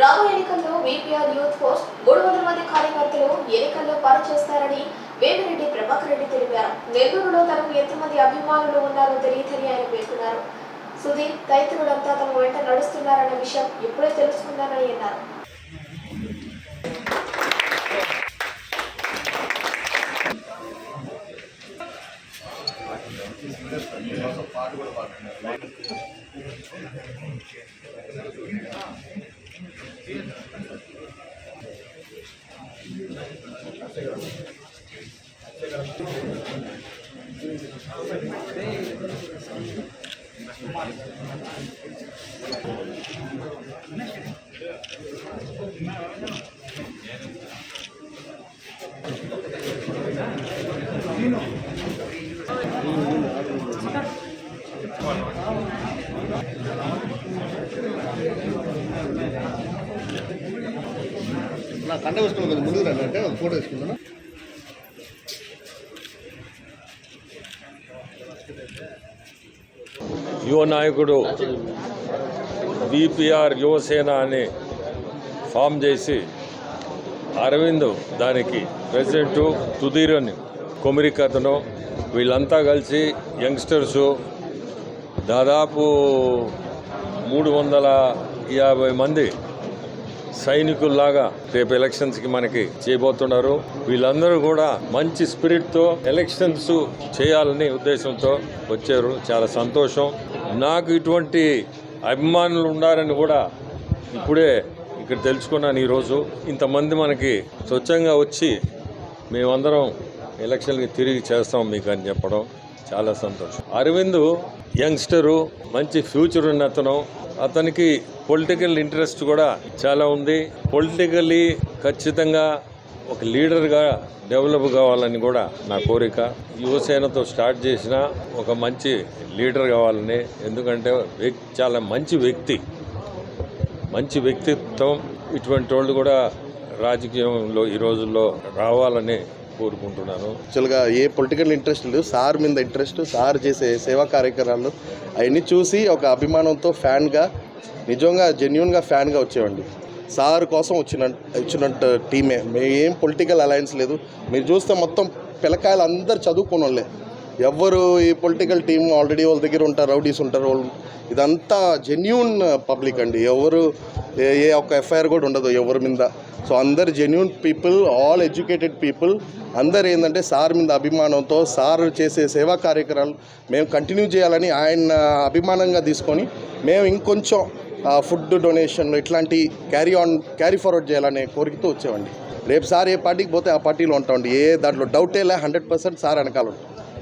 రాబోయే ఎన్నికల్లో VPR youth force మూడు వందల మంది కార్యకర్తలు ఎన్నికల్లో పనిచేస్తారని వేమిరెడ్డి ప్రభాకర్ రెడ్డి తెలిపారు. నెల్లూరులో తనకు ఎంతమంది అభిమానులు ఉన్నారో తెలియదని ఆయన పేర్కొన్నారు. సుధీర్ తదితరులంతా తమ వెంట నడుస్తున్నారన్న విషయం ఇప్పుడే తెలుసుకున్నానని అన్నారు. నా కండ Bueno, bueno. వేసుకున్నాను కదా ముందుకు రండి అంటే ఫోటో వేసుకున్నాను యువ నాయకుడు బీపీఆర్ యువసేన అని ఫామ్ చేసి అరవింద్ దానికి ప్రెసిడెంటు సుధీర్ అని కొమిరికతను వీళ్ళంతా కలిసి యంగ్స్టర్సు దాదాపు మూడు వందల యాభై మంది సైనికుల్లాగా రేపు ఎలక్షన్స్కి మనకి చేయబోతున్నారు. వీళ్ళందరూ కూడా మంచి స్పిరిట్తో ఎలక్షన్స్ చేయాలని ఉద్దేశంతో వచ్చారు. చాలా సంతోషం. నాకు ఇటువంటి అభిమానులు ఉండాలని కూడా ఇప్పుడే ఇక్కడ తెలుసుకున్నాను ఈరోజు. ఇంతమంది మనకి స్వచ్ఛంగా వచ్చి మేమందరం ఎలక్షన్కి తిరిగి చేస్తాం మీకు అని చెప్పడం చాలా సంతోషం. అరవింద్ యంగ్స్టరు మంచి ఫ్యూచర్ ఉన్న అతను అతనికి పొలిటికల్ ఇంట్రెస్ట్ కూడా చాలా ఉంది. పొలిటికల్లీ ఖచ్చితంగా ఒక లీడర్గా డెవలప్ కావాలని కూడా నా కోరిక. యువసేనతో స్టార్ట్ చేసిన ఒక మంచి లీడర్ కావాలని. ఎందుకంటే చాలా మంచి వ్యక్తి. మంచి వ్యక్తిత్వం ఇటువంటి వాళ్ళు కూడా రాజకీయంలో ఈ రోజుల్లో రావాలని కోరుకుంటున్నాను. యాక్చువల్గా ఏ పొలిటికల్ ఇంట్రెస్ట్ లేదు. సార్ మీద ఇంట్రెస్ట్ సార్ చేసే సేవా కార్యక్రమాలు అవన్నీ చూసి ఒక అభిమానంతో ఫ్యాన్గా నిజంగా జెన్యున్గా ఫ్యాన్గా వచ్చేవండి సార్ కోసం వచ్చిన వచ్చినట్టు టీమే మేము ఏం పొలిటికల్ అలయన్స్ లేదు. మీరు చూస్తే మొత్తం పిల్లకాయలు అందరు చదువుకున్న ఎవ్వరు ఈ పొలిటికల్ టీం ఆల్రెడీ వాళ్ళ దగ్గర ఉంటారు రౌడీస్ ఉంటారు వాళ్ళు ఇదంతా జెన్యున్ పబ్లిక్ అండి. ఎవరు ఏ ఏ ఒక్క ఎఫ్ఐఆర్ కూడా ఉండదు ఎవరి మీద. సో అందరు genuine people all educated people అందరు ఏంటంటే సార్ మీద అభిమానంతో సార్ చేసే సేవా కార్యక్రమాలు మేము కంటిన్యూ చేయాలని ఆయన అభిమానంగా తీసుకొని మేము ఇంకొంచెం ఫుడ్ డొనేషన్లు ఇట్లాంటి క్యారీ ఆన్ క్యారీ ఫార్వర్డ్ చేయాలనే కోరికతో వచ్చామండి. రేపు సార్ ఏ పార్టీకి పోతే ఆ పార్టీలో ఉంటామండి. ఏ దాంట్లో డౌటే లే హండ్రెడ్ పర్సెంట్ సార్ వెనకాల ఉంటాం.